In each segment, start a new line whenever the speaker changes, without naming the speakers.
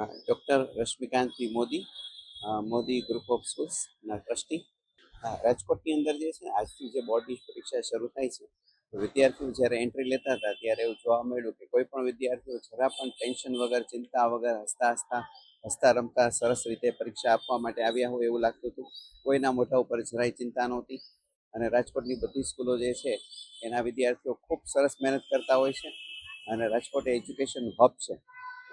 Doctor Rashmikantji Modi Modi group of સ્કૂલ્સના trustee રાજકોટની અંદર જે છે, આજથી જે બોર્ડની પરીક્ષા શરૂ થાય છે, વિદ્યાર્થીઓ જ્યારે એન્ટ્રી લેતા હતા, ત્યારે એવું જોવા મળ્યું કે કોઈ પણ વિદ્યાર્થીઓ જરા પણ ટેન્શન વગર, ચિંતા વગર, હસતા હસતા હસતા રમતા, સરસ રીતે પરીક્ષા આપવા માટે આવ્યા હોય એવું લાગતું હતું. કોઈના મોઢા ઉપર જરાય ચિંતા નહોતી. અને રાજકોટની બધી સ્કૂલો જે છે, એના વિદ્યાર્થીઓ ખૂબ સરસ મહેનત કરતા હોય છે. અને રાજકોટ એજ્યુકેશન હબ છે.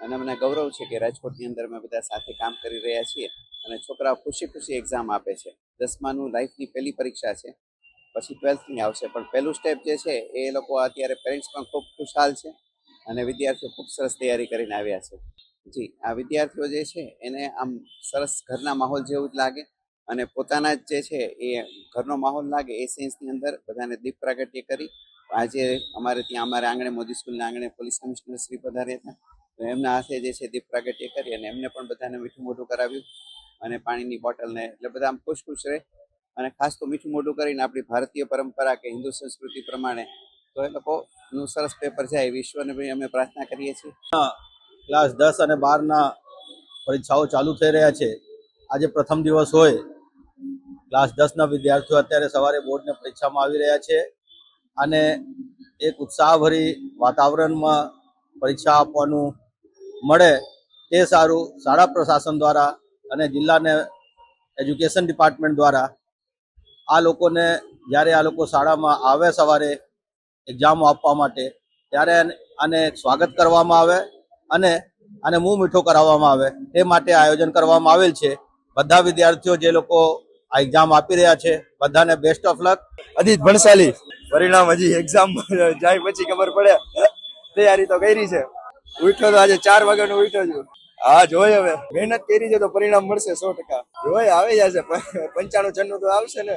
અને મને ગૌરવ છે કે રાજકોટની અંદર અમે બધા સાથે કામ કરી રહ્યા છીએ અને છોકરાઓ ખુશી ખુશી એક્ઝામ આપે છે. દસમાનું લાઈફની પહેલી પરીક્ષા છે. પછી ટ્વેલ્થની આવશે. પણ પહેલું સ્ટેપ જે છે એ લોકો અત્યારે પેરેન્ટ્સ પણ ખૂબ ખુશહાલ છે અને વિદ્યાર્થીઓ ખૂબ સરસ તૈયારી કરીને આવ્યા છે. જી, આ વિદ્યાર્થીઓ જે છે એને આમ સરસ ઘરના માહોલ જેવું જ લાગે અને પોતાના જ જે છે એ ઘરનો માહોલ લાગે એ સેન્સની અંદર બધાને દીપ પ્રાગટ્ય કરી. આજે અમારે ત્યાં અમારે આંગણે મોદી સ્કૂલના આંગણે પોલીસ કમિશનર શ્રી પધાર્યા હતા. એમના હાથે જે છે દીપ પ્રાગટ્ય કરી અને એમને પણ બધાને મીઠું મોઢું કરાવ્યું અને પાણીની બોટલને એટલે બધા આમ ખુશ ખુશ રહે. અને ખાસ તો મીઠું મોઢું કરીને આપણી ભારતીય પરંપરા કે હિન્દુ સંસ્કૃતિ પ્રમાણે તો એ લોકોનું સરસ પેપર જાય વિશ્વને ભાઈ અમે પ્રાર્થના કરીએ છીએ.
ક્લાસ દસ અને બારના પરીક્ષાઓ ચાલુ થઈ રહ્યા છે. આજે પ્રથમ દિવસ હોય. ક્લાસ દસના વિદ્યાર્થીઓ અત્યારે સવારે બોર્ડની પરીક્ષામાં આવી રહ્યા છે. અને એક ઉત્સાહભરી વાતાવરણમાં પરીક્ષા આપવાનું મળે તે સારું શાળા પ્રશાસન દ્વારા અને જિલ્લાને એજ્યુકેશન ડિપાર્ટમેન્ટ દ્વારા આ લોકોને જ્યારે આ લોકો શાળામાં આવે સવારે એક્ઝામ આપવા માટે, ત્યારે આને સ્વાગત કરવામાં આવે અને આને મું મીઠો કરાવવામાં આવે. તે માટે આયોજન કરવામાં આવેલ છે. બધા વિદ્યાર્થીઓ જે લોકો આ એક્ઝામ આપી રહ્યા છે, બધાને best of luck
Ajit Bhansali. પરિણામ હજી એક્ઝામ જાય પછી ખબર પડે. તૈયારી તો કરી છે. ઉઠ્યો તો આજે ચાર વાગ્યાનો ઉઠ્યો છું. હા જોઈએ હવે. મહેનત કરી છે તો પરિણામ મળશે સો ટકા. જોઈએ આવી જશે. પંચાણું છન્નું તો આવશે ને.